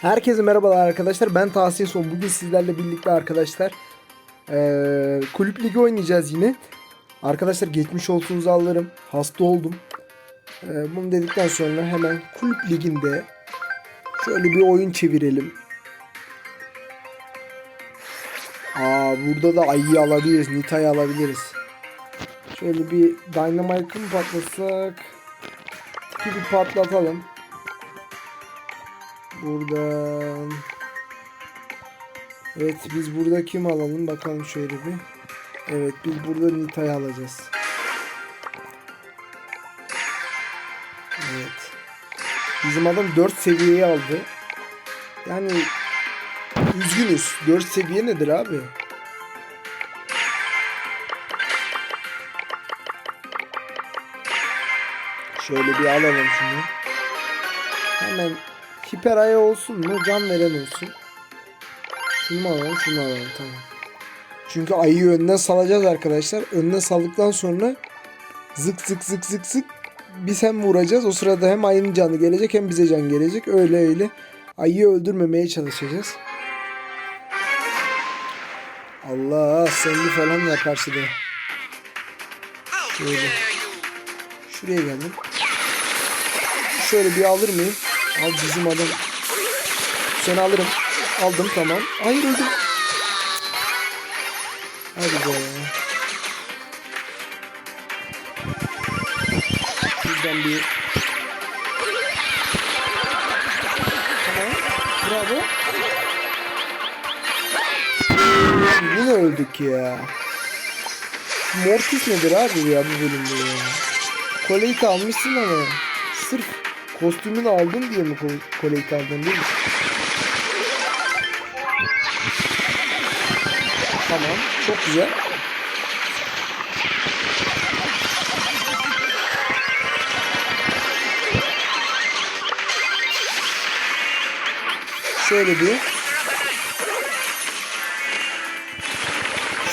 Herkese merhabalar arkadaşlar. Ben Tahsin Son. Bugün sizlerle birlikte arkadaşlar eee, kulüp ligi oynayacağız yine. Arkadaşlar geçmiş olsunuzu alırım. Hasta oldum. Eee, bunu dedikten sonra hemen kulüp liginde şöyle bir oyun çevirelim. Aa burada da Ayı'yı alabiliriz. Nita'yı alabiliriz. Şöyle bir Dynamite'ı mı patlatsak? Tipi bir patlatalım. Buradan. Evet biz burada kim alalım bakalım şöyle bir. Evet biz burada Nita'yı alacağız. Evet. Bizim adam 4 seviyeyi aldı. Yani üzgünüz. 4 seviye nedir abi? Şöyle bir alalım şunu. Hemen hiper aya olsun mu? Can veren olsun. Şunu alalım? Şunu alalım tamam. Çünkü ayıyı önden salacağız arkadaşlar. Önden saldıktan sonra zık zık zık zık zık biz hem vuracağız. O sırada hem ayının canı gelecek hem bize can gelecek. Öyle öyle ayıyı öldürmemeye çalışacağız. Allah sendi falan var karşıda. Şöyle. Şuraya geldim. Şöyle bir alır mıyım? Al bizim adam. Seni alırım. Aldım tamam. Hayır öldüm. Hadi be. Buradan bir... Tamam. Bravo. Yine öldük ya. Mortis nedir abi ya bu bölümde ya? Koleyi almışsın ama sırf kostümünü aldın diye mi ko- koleyi aldın değil mi? Tamam. Çok güzel. Şöyle bir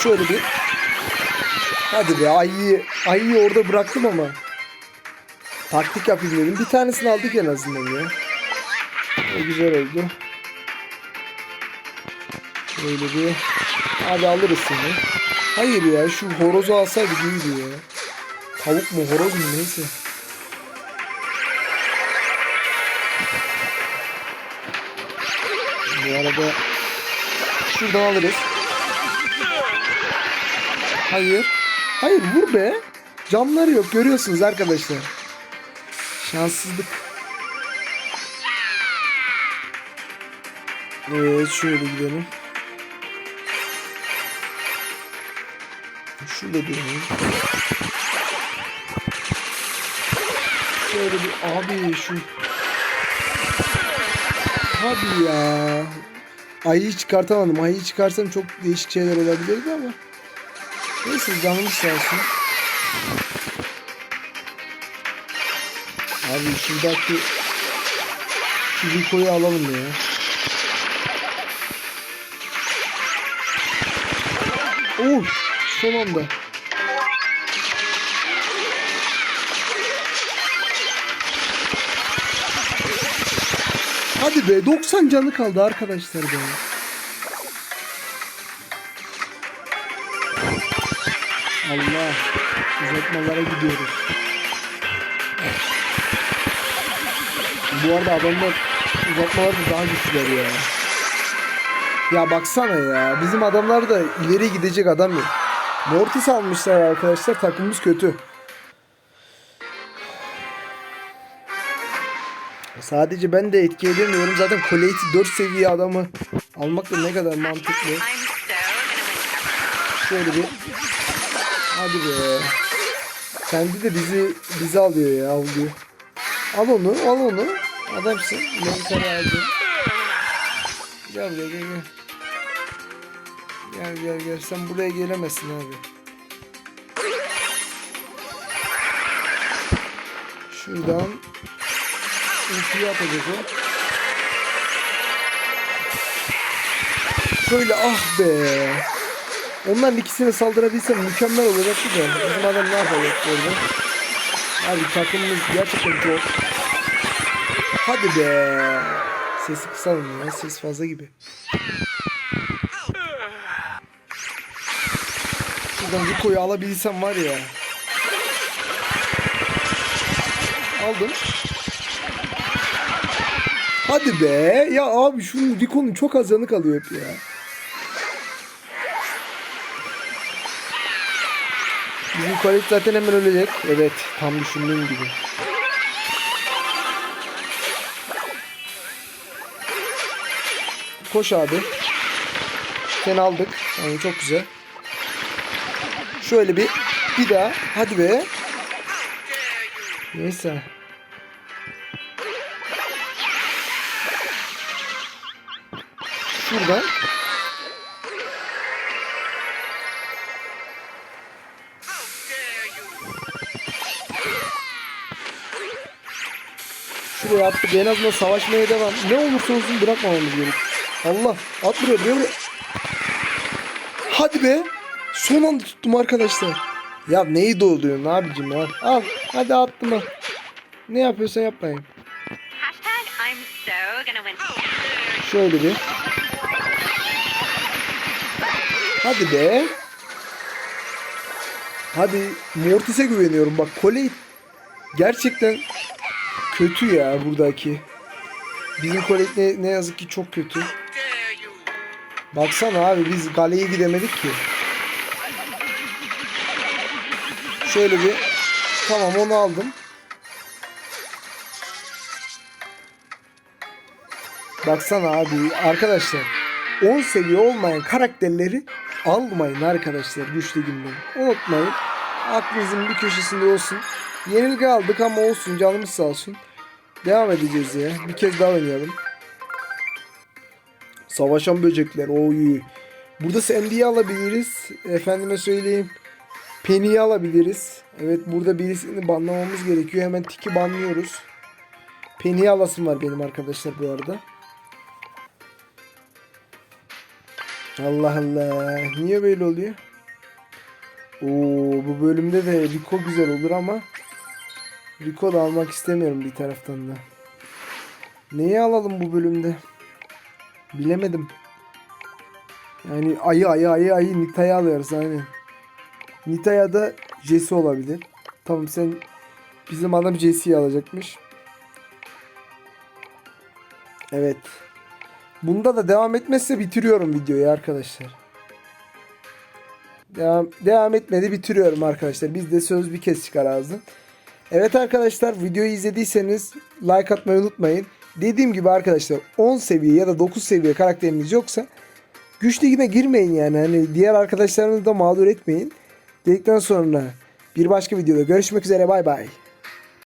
Şöyle bir Hadi be ayıyı, ayıyı orada bıraktım ama Taktik yapayım dedim. Bir tanesini aldık en azından ya. O güzel oldu. Şöyle bir Abi alırız seni. Hayır ya şu horozu alsaydık iyiydi ya. Tavuk mu horoz mu neyse. Bu arada şuradan alırız. Hayır. Hayır vur be. Camları yok görüyorsunuz arkadaşlar. Şanssızlık. Evet şöyle gidelim. Şurada duralım. Şöyle bir abi şu Abi ya. Ayıyı çıkartamadım. Ayıyı çıkarsam çok değişik şeyler olabilirdi ama. Neyse canımız sağ olsun. Abi şuradaki şu Rico'yu alalım ya. Oh son anda. Hadi be 90 canı kaldı arkadaşlar be. Allah uzatmalara gidiyoruz. Bu arada adamlar uzatmalarda daha güçlüler ya. Ya baksana ya bizim adamlar da ileri gidecek adam yok. Mortis almışlar arkadaşlar takımımız kötü. Sadece ben de etki edemiyorum. Zaten Colette 4 seviye adamı almak da ne kadar mantıklı. Şöyle bir. Hadi be. Kendi de bizi bizi alıyor ya alıyor. Al onu al onu. Adamsın. Mental aldı. Gel buraya gel gel. Gel gel gel. Sen buraya gelemezsin abi. Şuradan ultiyi atacak o. Şöyle ah be. Onların ikisine saldırabilsem mükemmel olacaktı da. Bizim adam ne yapacak orada? Abi takımımız gerçekten çok. Hadi be. Sesi kısalım ya. Ses fazla gibi. Şuradan Rico'yu alabilsem var ya. Aldım. Hadi be. Ya abi şu Rico'nun çok az yanı kalıyor hep ya. Bizim Kolet zaten hemen ölecek. Evet. Tam düşündüğüm gibi. Koş abi. Seni aldık. Yani çok güzel. Şöyle bir bir daha. Hadi be. Neyse. Şuradan. Şuraya attık. En azından savaşmaya devam. Ne olursa olsun bırakmamamız gerek. Allah. At buraya buraya buraya. Hadi be. Son anda tuttum arkadaşlar. Ya neyi dolduruyorsun abicim ya? Al. Hadi attım ha. Ne yapıyorsan yap bakayım. Hashtag I'm so gonna win. Şöyle bir. Hadi be. Hadi Mortis'e güveniyorum. Bak Coley gerçekten kötü ya buradaki. Bizim Coley ne, ne yazık ki çok kötü. Baksana abi biz galeye gidemedik ki. Şöyle bir tamam onu aldım. Baksana abi arkadaşlar 10 seviye olmayan karakterleri almayın arkadaşlar güçlü günden. Unutmayın. Aklınızın bir köşesinde olsun. Yenilgi aldık ama olsun canımız sağ olsun. Devam edeceğiz ya. Bir kez daha oynayalım. Savaşan böcekler. Oy. Burada Sandy'yi alabiliriz. Efendime söyleyeyim. Penny'yi alabiliriz. Evet burada birisini banlamamız gerekiyor. Hemen tiki banlıyoruz. Penny'yi alasım var benim arkadaşlar bu arada. Allah Allah. Niye böyle oluyor? Oo bu bölümde de Rico güzel olur ama Rico da almak istemiyorum bir taraftan da. Neyi alalım bu bölümde? Bilemedim. Yani ayı ayı ayı ayı Nita'yı alıyoruz aynen. Nita'ya da Jesse olabilir. Tamam sen bizim adam Jesse'yi alacakmış. Evet. Bunda da devam etmezse bitiriyorum videoyu arkadaşlar. Devam, devam etmedi bitiriyorum arkadaşlar. Bizde söz bir kez çıkar ağzın. Evet arkadaşlar videoyu izlediyseniz like atmayı unutmayın. Dediğim gibi arkadaşlar 10 seviye ya da 9 seviye karakteriniz yoksa güç ligine girmeyin yani. Hani diğer arkadaşlarınızı da mağdur etmeyin. Dedikten sonra bir başka videoda görüşmek üzere bay bay.